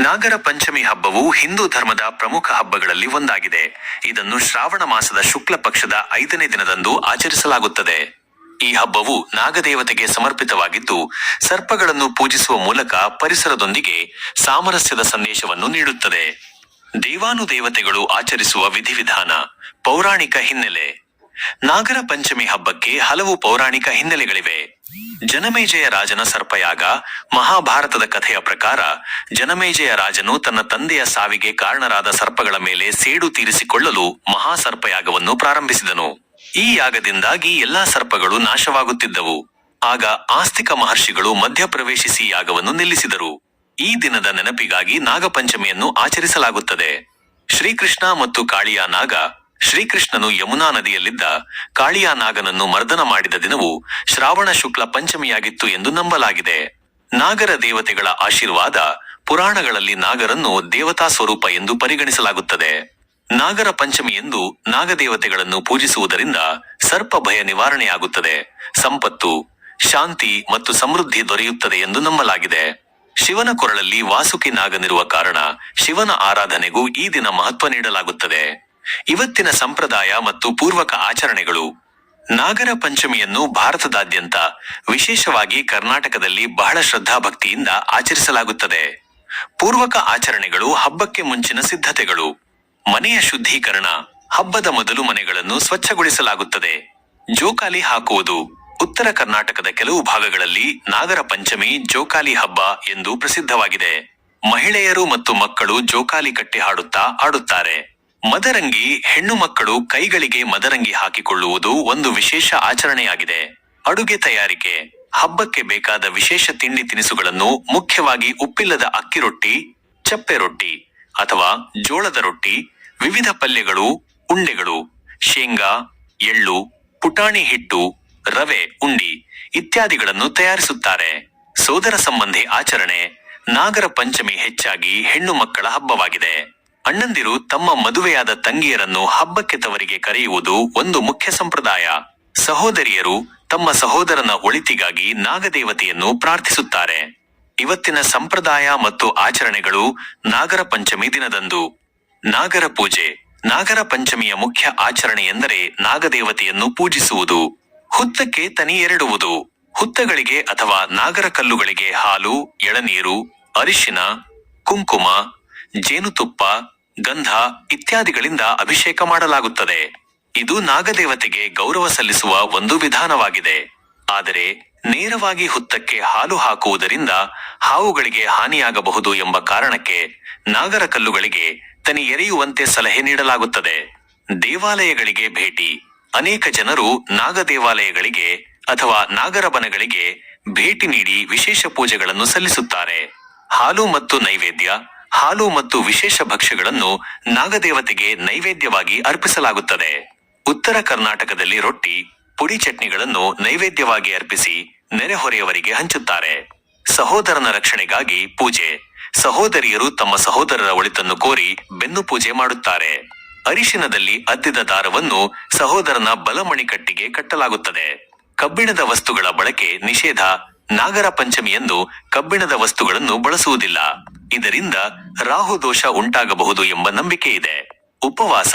ನಾಗರ ಪಂಚಮಿ ಹಬ್ಬವು ಹಿಂದೂ ಧರ್ಮದ ಪ್ರಮುಖ ಹಬ್ಬಗಳಲ್ಲಿ ಒಂದಾಗಿದೆ. ಇದನ್ನು ಶ್ರಾವಣ ಮಾಸದ ಶುಕ್ಲ ಪಕ್ಷದ ಐದನೇ ದಿನದಂದು ಆಚರಿಸಲಾಗುತ್ತದೆ. ಈ ಹಬ್ಬವು ನಾಗದೇವತೆಗೆ ಸಮರ್ಪಿತವಾಗಿದ್ದು, ಸರ್ಪಗಳನ್ನು ಪೂಜಿಸುವ ಮೂಲಕ ಪರಿಸರದೊಂದಿಗೆ ಸಾಮರಸ್ಯದ ಸಂದೇಶವನ್ನು ನೀಡುತ್ತದೆ. ದೇವಾನುದೇವತೆಗಳು ಆಚರಿಸುವ ವಿಧಿವಿಧಾನ, ಪೌರಾಣಿಕ ಹಿನ್ನೆಲೆ. ನಾಗರ ಪಂಚಮಿ ಹಬ್ಬಕ್ಕೆ ಹಲವು ಪೌರಾಣಿಕ ಹಿನ್ನೆಲೆಗಳಿವೆ. ಜನಮೇಜಯ ರಾಜನ ಸರ್ಪಯಾಗ ಮಹಾಭಾರತದ ಕಥೆಯ ಪ್ರಕಾರ ಜನಮೇಜಯ ರಾಜನು ತನ್ನ ತಂದೆಯ ಸಾವಿಗೆ ಕಾರಣರಾದ ಸರ್ಪಗಳ ಮೇಲೆ ಸೇಡು ತೀರಿಸಿಕೊಳ್ಳಲು ಮಹಾಸರ್ಪಯಾಗವನ್ನು ಪ್ರಾರಂಭಿಸಿದನು. ಈ ಯಾಗದಿಂದಾಗಿ ಎಲ್ಲಾ ಸರ್ಪಗಳು ನಾಶವಾಗುತ್ತಿದ್ದವು. ಆಗ ಆಸ್ತಿಕ ಮಹರ್ಷಿಗಳು ಮಧ್ಯಪ್ರವೇಶಿಸಿ ಯಾಗವನ್ನು ನಿಲ್ಲಿಸಿದರು. ಈ ದಿನದ ನೆನಪಿಗಾಗಿ ನಾಗಪಂಚಮಿಯನ್ನು ಆಚರಿಸಲಾಗುತ್ತದೆ. ಶ್ರೀಕೃಷ್ಣ ಮತ್ತು ಕಾಳಿಯ ನಾಗ ಶ್ರೀಕೃಷ್ಣನು ಯಮುನಾ ನದಿಯಲ್ಲಿದ್ದ ಕಾಳಿಯಾ ನಾಗನನ್ನು ಮರ್ದನ ಮಾಡಿದ ದಿನವು ಶ್ರಾವಣ ಶುಕ್ಲ ಪಂಚಮಿಯಾಗಿತ್ತು ಎಂದು ನಂಬಲಾಗಿದೆ. ನಾಗರ ದೇವತೆಗಳ ಆಶೀರ್ವಾದ ಪುರಾಣಗಳಲ್ಲಿ ನಾಗರನ್ನು ದೇವತಾ ಸ್ವರೂಪ ಎಂದು ಪರಿಗಣಿಸಲಾಗುತ್ತದೆ. ನಾಗರ ಪಂಚಮಿ ಎಂದು ನಾಗದೇವತೆಗಳನ್ನು ಪೂಜಿಸುವುದರಿಂದ ಸರ್ಪ ಭಯ ನಿವಾರಣೆಯಾಗುತ್ತದೆ. ಸಂಪತ್ತು, ಶಾಂತಿ ಮತ್ತು ಸಮೃದ್ಧಿ ದೊರೆಯುತ್ತದೆ ಎಂದು ನಂಬಲಾಗಿದೆ. ಶಿವನ ಕೊರಳಲ್ಲಿ ವಾಸುಕಿ ನಾಗನಿರುವ ಕಾರಣ ಶಿವನ ಆರಾಧನೆಗೂ ಈ ದಿನ ಮಹತ್ವ ನೀಡಲಾಗುತ್ತದೆ. ಇವತ್ತಿನ ಸಂಪ್ರದಾಯ ಮತ್ತು ಪೂರ್ವಕ ಆಚರಣೆಗಳು ನಾಗರ ಪಂಚಮಿಯನ್ನು ಭಾರತದಾದ್ಯಂತ ವಿಶೇಷವಾಗಿ ಕರ್ನಾಟಕದಲ್ಲಿ ಬಹಳ ಶ್ರದ್ಧಾಭಕ್ತಿಯಿಂದ ಆಚರಿಸಲಾಗುತ್ತದೆ. ಪೂರ್ವಕ ಆಚರಣೆಗಳು ಹಬ್ಬಕ್ಕೆ ಮುಂಚಿನ ಸಿದ್ಧತೆಗಳು. ಮನೆಯ ಶುದ್ಧೀಕರಣ, ಹಬ್ಬದ ಮೊದಲು ಮನೆಗಳನ್ನು ಸ್ವಚ್ಛಗೊಳಿಸಲಾಗುತ್ತದೆ. ಜೋಕಾಲಿ ಹಾಕುವುದು ಉತ್ತರ ಕರ್ನಾಟಕದ ಕೆಲವು ಭಾಗಗಳಲ್ಲಿ ನಾಗರ ಪಂಚಮಿ, ಜೋಕಾಲಿ ಹಬ್ಬ ಎಂದು ಪ್ರಸಿದ್ಧವಾಗಿದೆ. ಮಹಿಳೆಯರು ಮತ್ತು ಮಕ್ಕಳು ಜೋಕಾಲಿ ಕಟ್ಟಿ ಹಾಡುತ್ತಾ ಆಡುತ್ತಾರೆ. ಮದರಂಗಿ ಹೆಣ್ಣು ಮಕ್ಕಳು ಕೈಗಳಿಗೆ ಮದರಂಗಿ ಹಾಕಿಕೊಳ್ಳುವುದು ಒಂದು ವಿಶೇಷ ಆಚರಣೆಯಾಗಿದೆ. ಅಡುಗೆ ತಯಾರಿಕೆ. ಹಬ್ಬಕ್ಕೆ ಬೇಕಾದ ವಿಶೇಷ ತಿಂಡಿ ತಿನಿಸುಗಳನ್ನು ಮುಖ್ಯವಾಗಿ ಉಪ್ಪಿಲ್ಲದ ಅಕ್ಕಿ ರೊಟ್ಟಿ, ಚಪ್ಪೆ ರೊಟ್ಟಿ ಅಥವಾ ಜೋಳದ ರೊಟ್ಟಿ, ವಿವಿಧ ಪಲ್ಯಗಳು, ಉಂಡೆಗಳು, ಶೇಂಗಾ, ಎಳ್ಳು, ಪುಟಾಣಿ ಹಿಟ್ಟು, ರವೆ, ಉಂಡಿ ಇತ್ಯಾದಿಗಳನ್ನು ತಯಾರಿಸುತ್ತಾರೆ. ಸೋದರ ಸಂಬಂಧಿ ಆಚರಣೆ ನಾಗರ ಪಂಚಮಿ ಹೆಚ್ಚಾಗಿ ಹೆಣ್ಣು ಮಕ್ಕಳ ಹಬ್ಬವಾಗಿದೆ. ಅಣ್ಣಂದಿರು ತಮ್ಮ ಮದುವೆಯಾದ ತಂಗಿಯರನ್ನು ಹಬ್ಬಕ್ಕೆ ತವರಿಗೆ ಕರೆಯುವುದು ಒಂದು ಮುಖ್ಯ ಸಂಪ್ರದಾಯ. ಸಹೋದರಿಯರು ತಮ್ಮ ಸಹೋದರನ ಒಳಿತಿಗಾಗಿ ನಾಗದೇವತೆಯನ್ನು ಪ್ರಾರ್ಥಿಸುತ್ತಾರೆ. ಇವತ್ತಿನ ಸಂಪ್ರದಾಯ ಮತ್ತು ಆಚರಣೆಗಳು ನಾಗರ ಪಂಚಮಿ ದಿನದಂದು. ನಾಗರ ಪೂಜೆ. ನಾಗರ ಪಂಚಮಿಯ ಮುಖ್ಯ ಆಚರಣೆ ಎಂದರೆ ನಾಗದೇವತೆಯನ್ನು ಪೂಜಿಸುವುದು. ಹುತ್ತಕ್ಕೆ ತನಿ ಎರಡುವುದು. ಹುತ್ತಗಳಿಗೆ ಅಥವಾ ನಾಗರ ಕಲ್ಲುಗಳಿಗೆ ಹಾಲು, ಎಳನೀರು, ಅರಿಶಿನ, ಕುಂಕುಮ ಜೇನುತುಪ್ಪ, ಗಂಧ ಇತ್ಯಾದಿಗಳಿಂದ ಅಭಿಷೇಕ ಮಾಡಲಾಗುತ್ತದೆ. ಇದು ನಾಗದೇವತೆಗೆ ಗೌರವ ಸಲ್ಲಿಸುವ ಒಂದು ವಿಧಾನವಾಗಿದೆ. ಆದರೆ ನೇರವಾಗಿ ಹುತ್ತಕ್ಕೆ ಹಾಲು ಹಾಕುವುದರಿಂದ ಹಾವುಗಳಿಗೆ ಹಾನಿಯಾಗಬಹುದು ಎಂಬ ಕಾರಣಕ್ಕೆ ನಾಗರ ಕಲ್ಲುಗಳಿಗೆ ತನಿ ಎರೆಯುವಂತೆ ಸಲಹೆ ನೀಡಲಾಗುತ್ತದೆ. ದೇವಾಲಯಗಳಿಗೆ ಭೇಟಿ. ಅನೇಕ ಜನರು ನಾಗದೇವಾಲಯಗಳಿಗೆ ಅಥವಾ ನಾಗರಬನಗಳಿಗೆ ಭೇಟಿ ನೀಡಿ ವಿಶೇಷ ಪೂಜೆಗಳನ್ನು ಸಲ್ಲಿಸುತ್ತಾರೆ. ಹಾಲು ಮತ್ತು ನೈವೇದ್ಯ ಹಾಲು ಮತ್ತು ವಿಶೇಷ ಭಕ್ಷ್ಯಗಳನ್ನು ನಾಗದೇವತೆಗೆ ನೈವೇದ್ಯವಾಗಿ ಅರ್ಪಿಸಲಾಗುತ್ತದೆ. ಉತ್ತರ ಕರ್ನಾಟಕದಲ್ಲಿ ರೊಟ್ಟಿ, ಪುಡಿ ಚಟ್ನಿಗಳನ್ನು ನೈವೇದ್ಯವಾಗಿ ಅರ್ಪಿಸಿ ನೆರೆಹೊರೆಯವರಿಗೆ ಹಂಚುತ್ತಾರೆ. ಸಹೋದರನ ರಕ್ಷಣೆಗಾಗಿ ಪೂಜೆ. ಸಹೋದರಿಯರು ತಮ್ಮ ಸಹೋದರರ ಒಳಿತನ್ನು ಕೋರಿ ಬೆನ್ನು ಪೂಜೆ ಮಾಡುತ್ತಾರೆ. ಅರಿಶಿನದಲ್ಲಿ ಅದ್ದಿದ ದಾರವನ್ನು ಸಹೋದರನ ಬಲಮಣಿಕಟ್ಟಿಗೆ ಕಟ್ಟಲಾಗುತ್ತದೆ. ಕಬ್ಬಿಣದ ವಸ್ತುಗಳ ಬಳಕೆ ನಿಷೇಧ. ನಾಗರ ಪಂಚಮಿಯಂದು ಕಬ್ಬಿಣದ ವಸ್ತುಗಳನ್ನು ಬಳಸುವುದಿಲ್ಲ. ಇದರಿಂದ ರಾಹು ದೋಷ ಉಂಟಾಗಬಹುದು ಎಂಬ ನಂಬಿಕೆ ಇದೆ. ಉಪವಾಸ.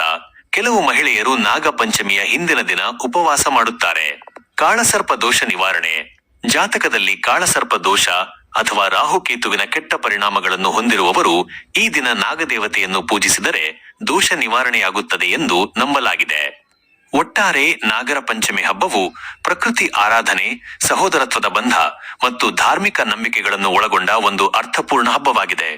ಕೆಲವು ಮಹಿಳೆಯರು ನಾಗಪಂಚಮಿಯ ಹಿಂದಿನ ದಿನ ಉಪವಾಸ ಮಾಡುತ್ತಾರೆ. ಕಾಳಸರ್ಪ ದೋಷ ನಿವಾರಣೆ. ಜಾತಕದಲ್ಲಿ ಕಾಳಸರ್ಪ ದೋಷ ಅಥವಾ ರಾಹುಕೇತುವಿನ ಕೆಟ್ಟ ಪರಿಣಾಮಗಳನ್ನು ಹೊಂದಿರುವವರು ಈ ದಿನ ನಾಗದೇವತೆಯನ್ನು ಪೂಜಿಸಿದರೆ ದೋಷ ನಿವಾರಣೆಯಾಗುತ್ತದೆ ಎಂದು ನಂಬಲಾಗಿದೆ. ಒಟ್ಟಾರೆ ನಾಗರ ಪಂಚಮಿ ಹಬ್ಬವು ಪ್ರಕೃತಿ ಆರಾಧನೆ, ಸಹೋದರತ್ವದ ಬಂಧ ಮತ್ತು ಧಾರ್ಮಿಕ ನಂಬಿಕೆಗಳನ್ನು ಒಳಗೊಂಡ ಒಂದು ಅರ್ಥಪೂರ್ಣ ಹಬ್ಬವಾಗಿದೆ.